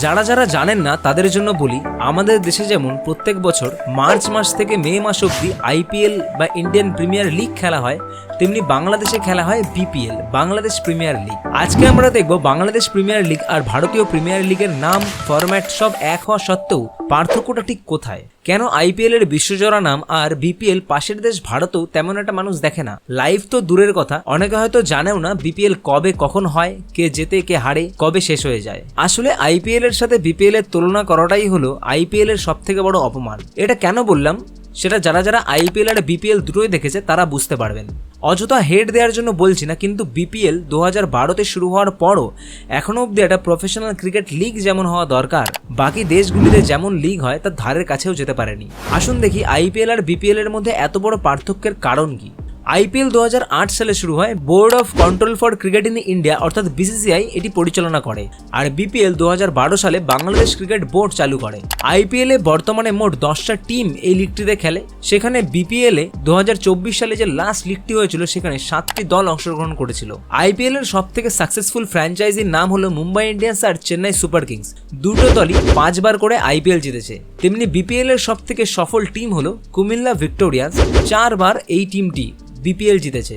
যারা যারা জানেন না, তাদের জন্য বলি, আমাদের দেশে যেমন প্রত্যেক বছর মার্চ মাস থেকে মে মাস অবধি আইপিএল বা ইন্ডিয়ান প্রিমিয়ার লিগ খেলা হয়, তেমনি বাংলাদেশে খেলা হয় বিপিএল বাংলাদেশ প্রিমিয়ার লিগ। আজকে আমরা দেখব বাংলাদেশ প্রিমিয়ার লিগ আর ভারতীয় প্রিমিয়ার লিগের নাম, ফরম্যাট সব এক হওয়া সত্ত্বেও পার্থক্যটা ঠিক কোথায়? কেন আইপিএল এর বিশ্বজোড়া নাম আর বিপিএল পাশের দেশ ভারতেও তেমন একটা মানুষ দেখে না? লাইভ তো দূরের কথা, অনেকে হয়তো জানেও না বিপিএল কবে কখন হয়, কে জেতে, কে হারে, কবে শেষ হয়ে যায়। আসলে আইপিএল এর সাথে বিপিএল এর তুলনা করাটাই হলো আইপিএল এর সব থেকে বড় অপমান। এটা কেন বললাম? সেটা যারা যারা আইপিএল আর বিপিএল দুটোই দেখেছে, তারা বুঝতে পারবেন। অযথা হেড দেওয়ার জন্য বলছি না, কিন্তু বিপিএল দু হাজার বারোতে শুরু হওয়ার পরও এখনও অবধি একটা প্রফেশনাল ক্রিকেট লিগ যেমন হওয়া দরকার, বাকি দেশগুলিতে যেমন লিগ হয়, তার ধারের কাছেও যেতে পারেনি। আসুন দেখি আইপিএল আর বিপিএল এর মধ্যে এত বড় পার্থক্যের কারণ কি? আইপিএল দু হাজার আট সালে শুরু হয় board of control for cricket in India, অর্থাৎ বিসিসিআই এটি পরিচালনা করে। আর বিপিএল দু হাজার বারো সালে বাংলাদেশ ক্রিকেট বোর্ড চালু করে। আইপিএল এ বর্তমানে মোট দশটা টিম এই লিগটিতে খেলে। সেখানে বিপিএল দু সালে যে লাস্ট লিগটি হয়েছিল, সেখানে সাতটি দল অংশগ্রহণ করেছিল। আইপিএল এর সব থেকে সাকসেসফুল ফ্র্যাঞ্চাইজির নাম হলো মুম্বাই ইন্ডিয়ান্স আর চেন্নাই সুপার কিংস। দুটো দলই পাঁচবার করে আইপিএল জিতেছে। তেমনি বিপিএল এর সব থেকে সফল টিম হলো কুমিল্লা ভিক্টোরিয়ান্স, চারবার এই টিমটি। বিপিএল জিতেছে।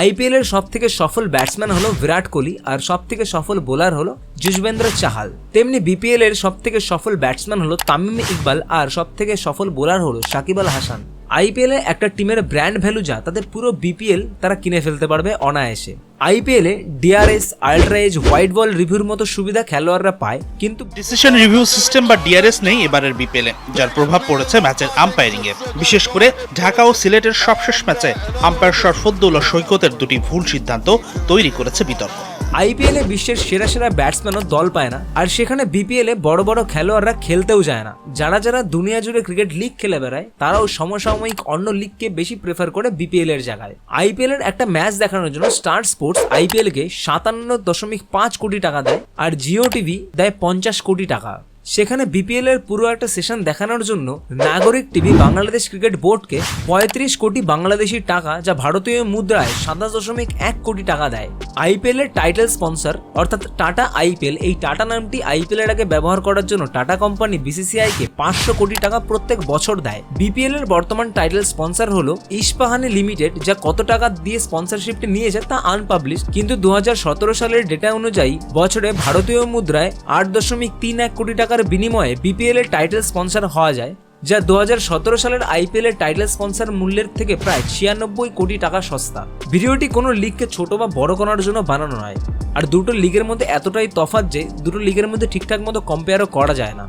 আইপিএলের সব থেকে সফল ব্যাটসম্যান হলো বিরাট কোহলি আর সব থেকে সফল বোলার হলো যুজবেন্দ্র চাহাল। তেমনি বিপিএল এর সব থেকে সফল ব্যাটসম্যান হলো তামিম ইকবাল আর সব থেকে সফল বোলার হলো সাকিব আল হাসান। আইপিএল একটা টিমের ব্র্যান্ড ভ্যালু যা, তাদের পুরো বিপিএল তারা কিনে ফেলতে পারবে অনায়াসে। IPL DRS ultra edge white ball রিভিউর মতো সুবিধা খেলোয়াড়রা পায়, কিন্তু ডিসিশন রিভিউ সিস্টেম বা ডিআরএস নেই এবারের বিপিএলে যার প্রভাব পড়েছে ম্যাচের আম্পায়ারিং এ বিশেষ করে ঢাকা ও সিলেটের সবশেষ ম্যাচে আম্পায়ার শরফুদ্দৌলা সৈকতের দুটি ভুল সিদ্ধান্ত তৈরি করেছে বিতর্ক। আইপিএল বিশ্বের সেরা সেরা ব্যাটসম্যানও দল পায় না, আর সেখানে বিপিএলে বড় বড় খেলোয়াড়রা খেলতেও যায় না। যারা যারা দুনিয়া জুড়ে ক্রিকেট লিগ খেলে বেড়ায়, তারাও সমসাময়িক অন্য লিগকে বেশি প্রেফার করে বিপিএল এর জায়গায়। আইপিএল এর একটা ম্যাচ দেখানোর জন্য স্টার স্পোর্টস আইপিএল কে সাতান্ন দশমিক পাঁচ কোটি টাকা দেয়, আর জিও টিভি দেয় পঞ্চাশ কোটি টাকা। সেখানে বিপিএল এর পুরো একটা সেশন দেখানোর জন্য নাগরিক টিভি বাংলাদেশ ক্রিকেট বোর্ডকে পঁয়ত্রিশ কোটি বাংলাদেশি টাকা যা ভারতীয় মুদ্রায় সাতাশ দশমিক এক কোটি টাকা দেয়। আইপিএল এর টাইটেল স্পন্সর অর্থাৎ টাটা আইপিএল এই টাটা নামটি আইপিএল এর আগে ব্যবহার করার জন্য টাটা কোম্পানি বিসিসিআই কে পাঁচশো কোটি টাকা প্রত্যেক বছর দেয়। বিপিএল এর বর্তমান টাইটেল স্পন্সর হলো ইস্পাহানি লিমিটেড যা কত টাকা দিয়ে স্পন্সরশিপটি নিয়েছে তা আনপাবলিশ কিন্তু দু হাজার সতেরো সালের ডেটা অনুযায়ী বছরে ভারতীয় মুদ্রায় আট দশমিক তিন এক কোটি টাকার বিনিময়ে বিপিএল এর টাইটেল স্পন্সার হওয়া যায়, যা দু হাজার সতেরো সালের আইপিএল এর টাইটেল স্পন্সার মূল্যের থেকে প্রায় ছিয়ানব্বই কোটি টাকা সস্তা। ভিডিওটি কোনো লিগকে ছোট বা বড় করার জন্য বানানো নয়, আর দুটো লিগের মধ্যে এতটাই তফাত যে দুটো লিগের মধ্যে ঠিকঠাক মতো কম্পেয়ারও করা যায় না।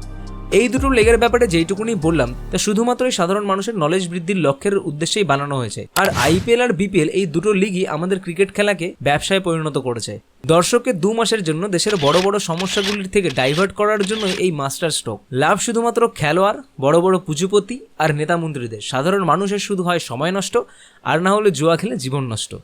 এই দুটো লেগের ব্যাপারে যেইটুকুনি বললাম, তা শুধুমাত্রই সাধারণ মানুষের নলেজ বৃদ্ধির লক্ষ্যের উদ্দেশ্যেই বানানো হয়েছে। আর আইপিএল আর বিপিএল এই দুটো লিগই আমাদের ক্রিকেট খেলাকে ব্যবসায় পরিণত করেছে। দর্শককে দু মাসের জন্য দেশের বড় বড় সমস্যাগুলির থেকে ডাইভার্ট করার জন্য এই মাস্টার স্ট্রোক লাভ শুধুমাত্র খেলোয়াড়, বড় বড় পুঁজিপতি আর নেতামন্ত্রীদের সাধারণ মানুষের শুধু হয় সময় নষ্ট, আর না হলে জুয়া খেলে জীবন নষ্ট।